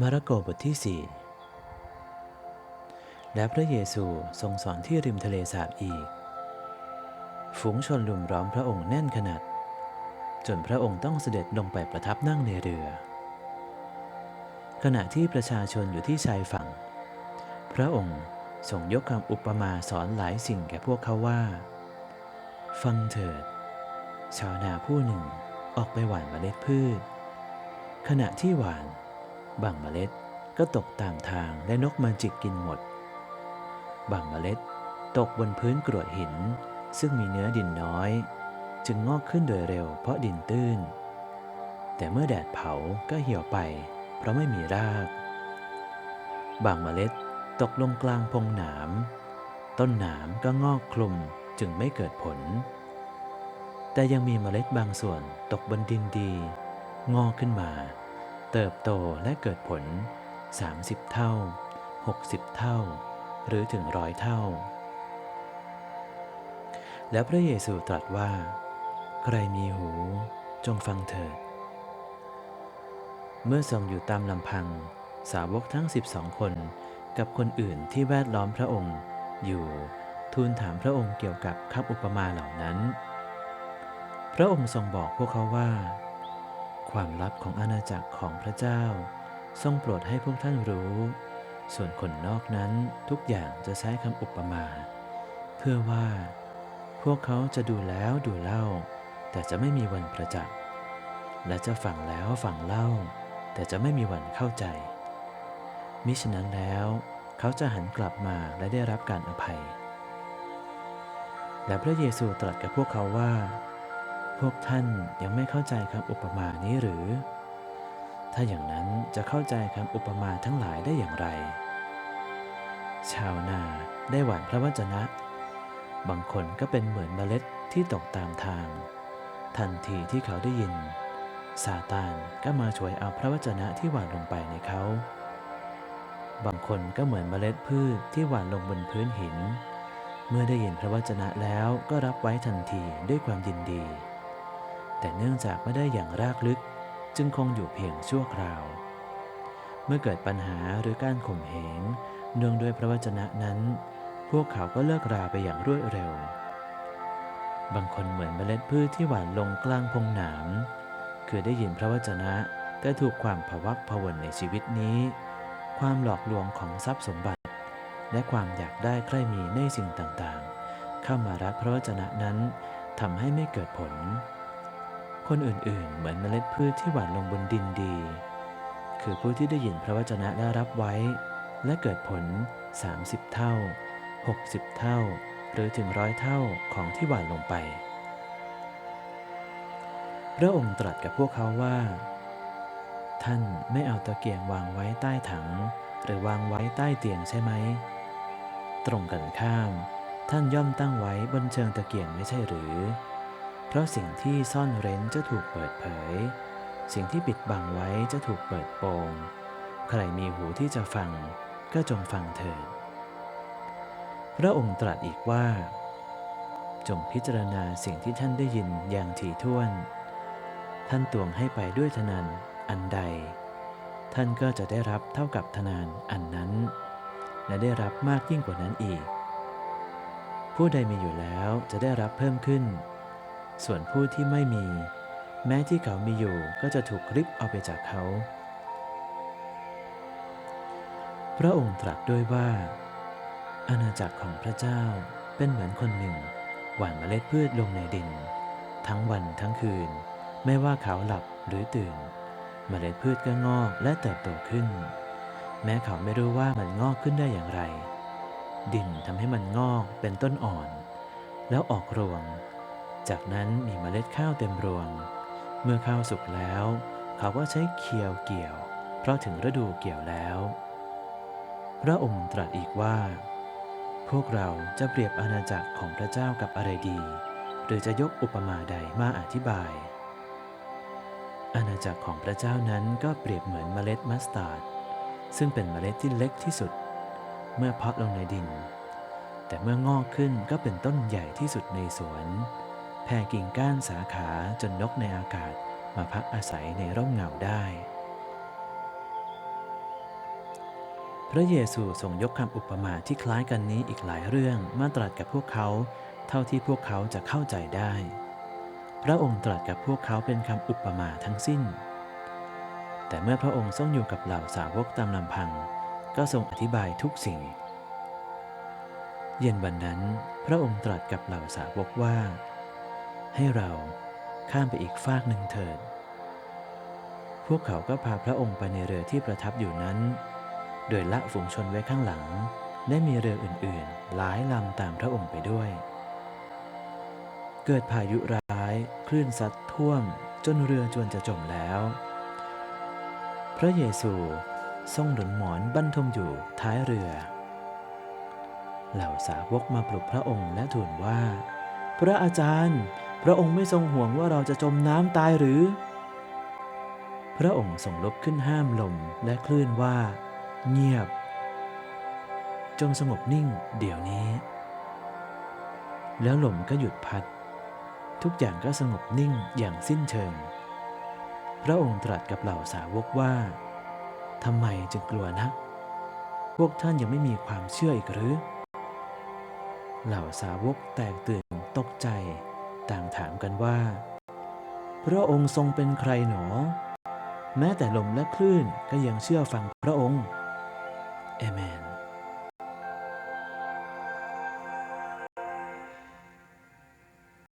มาระโกบทที่สี่และพระเยซูทรงสอนที่ริมทะเลสาบอีก ฝูงชนลุมล้อมพระองค์แน่นขนาด จนพระองค์ต้องเสด็จลงไปประทับนั่งในเรือ ขณะที่ประชาชนอยู่ที่ชายฝั่ง พระองค์ทรงยกคำอุปมาสอนหลายสิ่งแก่พวกเขาว่า ฟังเถิด ชาวนาผู้หนึ่งออกไปหว่านเมล็ดพืช ขณะที่หว่าน บางเมล็ดก็ตกตามทางและนกมาจิกกินหมด บางเมล็ดตกบนพื้นกรวดหิน ซึ่งมีเนื้อดินน้อย จึงงอกขึ้นโดยเร็วเพราะดินตื้น แต่เมื่อแดดเผาก็เหี่ยวไป เพราะไม่มีราก บางเมล็ดตกลงกลางพงหนาม ต้นหนามก็งอกคลุมจึงไม่เกิดผล แต่ยังมีเมล็ดบางส่วนตกบนดินดี งอกขึ้นมา เติบโตและเกิดผล 30 เท่า 60 เท่า หรือถึงร้อยเท่า แล้วพระเยซูตรัสว่า ใครมีหูจงฟังเถิด เมื่อทรงอยู่ตามลำพัง สาวกทั้ง 12 คนกับคนอื่นที่แวดล้อมพระองค์อยู่ทูลถามพระองค์เกี่ยวกับคำอุปมาเหล่านั้น พระองค์ทรงบอกพวกเขาว่า ความลับของอาณาจักรของพระเจ้า ทรงโปรดให้พวกท่านรู้ ส่วนคนนอกนั้นทุกอย่างจะใช้คำอุปมา เพื่อว่า พวกเขาจะดูแล้วดูเล่า แต่จะไม่มีวันประจักษ์และจะฟังแล้วฟังเล่า แต่จะไม่มีวันเข้าใจ มิฉะนั้นแล้วเขาจะหันกลับมาและได้รับการอภัย และพระเยซูตรัสกับพวกเขาว่า พวกท่านยังไม่เข้าใจคำอุปมานี้หรือ ถ้าอย่างนั้นจะเข้าใจคำอุปมาทั้งหลายได้อย่างไร ชาวนาได้หว่านพระวจนะ บางคนก็เป็นเหมือนเมล็ดที่ตกตามทาง ทันทีที่เขาได้ยินซาตานก็มาช่วยเอาพระวจนะที่หว่านลงไปในเขา บางคนก็เหมือนเมล็ดพืชที่หว่านลงบนพื้นหิน เมื่อได้ยินพระวจนะแล้วก็รับไว้ทันทีด้วยความยินดี แต่เนื่องจากไม่ได้อย่างรากลึก จึงคงอยู่เพียงชั่วคราว เมื่อเกิดปัญหาหรือการข่มเหงเนื่องด้วยพระวจนะนั้น พวกเขาก็เลิกราไปอย่างรวดเร็ว บางคนเหมือนเมล็ดพืชที่หว่านลงกลางพงหนาม คือได้ยินพระวจนะแต่ถูกความผวักผวนในชีวิตนี้ ความหลอกลวงของทรัพย์สมบัติ และความอยากได้ใคร่มีในสิ่งต่างๆ เข้ามารับพระวจนะนั้นทำให้ไม่เกิดผล คนอื่นๆ เหมือนเมล็ดพืชที่หว่านลงบนดินดี คือผู้ที่ได้ยินพระวจนะและรับไว้ และเกิดผล 30 เท่า 60 เท่า หรือถึงร้อยเท่าของที่หว่านลงไป พระองค์ตรัสกับพวกเขาว่า ท่านไม่เอาตะเกียงวางไว้ใต้ถัง หรือวางไว้ใต้เตียงใช่ไหม ตรงกันข้าม ท่านย่อมตั้งไว้บนเชิงตะเกียงไม่ใช่หรือ เพราะสิ่งที่ซ่อนเร้นจะถูกเปิดเผย สิ่งที่ปิดบังไว้จะถูกเปิดโปง ใครมีหูที่จะฟังก็จงฟังเถิด พระองค์ตรัสอีกว่า จงพิจารณาสิ่งที่ท่านได้ยินอย่างถี่ถ้วน ท่านตวงให้ไปด้วยทนานอันใด ท่านก็จะได้รับเท่ากับทนานอันนั้น และได้รับมากยิ่งกว่านั้นอีก ผู้ใดมีอยู่แล้วจะได้รับเพิ่มขึ้น ส่วนผู้ที่ไม่มี แม้ที่เขามีอยู่ก็จะถูกริบเอาไปจากเขา พระองค์ตรัสด้วยว่า อาณาจักรของพระเจ้าเป็นเหมือนคนหนึ่ง หว่านเมล็ดพืชลงในดิน ทั้งวันทั้งคืน ไม่ว่าเขาหลับหรือตื่น เมล็ดพืชก็งอกและเติบโตขึ้น แม้เขาไม่รู้ว่ามันงอกขึ้นได้อย่างไร ดินทำให้มันงอกเป็นต้นอ่อน แล้วออกรวง จากนั้นมีเมล็ดข้าวเต็มรวง เมื่อข้าวสุกแล้ว เขาก็ใช้เคียวเกี่ยว เพราะถึงฤดูเกี่ยวแล้ว พระองค์ตรัสอีกว่า พวกเราจะเปรียบอาณาจักรของพระเจ้ากับอะไรดี หรือจะยกอุปมาใดมาอธิบาย อาณาจักรของพระเจ้านั้นก็เปรียบเหมือนเมล็ดมัสตาร์ดซึ่งเป็นเมล็ดที่เล็กที่สุด เมื่อเพาะลงในดิน แต่เมื่องอกขึ้นก็เป็นต้นใหญ่ที่สุดในสวน แผ่กิ่งก้านสาขาจนนกในอากาศมาพักอาศัยในร่มเงาได้ พระเยซูทรงยกคำอุปมาที่คล้ายกันนี้อีกหลายเรื่องมาตรัสกับพวกเขา เท่าที่พวกเขาจะเข้าใจได้ พระองค์ตรัสกับพวกเขาเป็นคำอุปมาทั้งสิ้น แต่เมื่อพระองค์ทรงอยู่กับเหล่าสาวกตามลำพัง ก็ทรงอธิบายทุกสิ่ง เย็นวันนั้น พระองค์ตรัสกับเหล่าสาวกว่า ให้เราข้ามไปอีกฟากหนึ่งเถิด พวกเขาก็พาพระองค์ไปในเรือที่ประทับอยู่นั้น โดยละฝูงชนไว้ข้างหลัง และมีเรืออื่นๆ หลายลำตามพระองค์ไปด้วย เกิดพายุร้ายคลื่นซัดท่วมจนเรือจวนจะจมแล้ว พระเยซูทรงหนุนหมอนบรรทมอยู่ท้ายเรือ เหล่าสาวกมาปลุกพระองค์และทูลว่า พระอาจารย์ พระองค์ไม่ทรงห่วงว่าเราจะจมน้ำตายหรือ พระองค์ทรงลุกขึ้นห้ามลมและคลื่นว่า เงียบ จงสงบนิ่งเดี๋ยวนี้ แล้วลมก็หยุดพัด ทุกอย่างก็สงบนิ่งอย่างสิ้นเชิง พระองค์ตรัสกับเหล่าสาวกว่าทำไมจึงกลัวนัก พวกท่านยังไม่มีความเชื่ออีกหรือ เหล่าสาวกแตกตื่นตกใจ ต่างถามกันว่า พระองค์ทรงเป็นใครหนอ แม้แต่ลมและคลื่นก็ยังเชื่อฟังพระองค์เอเมน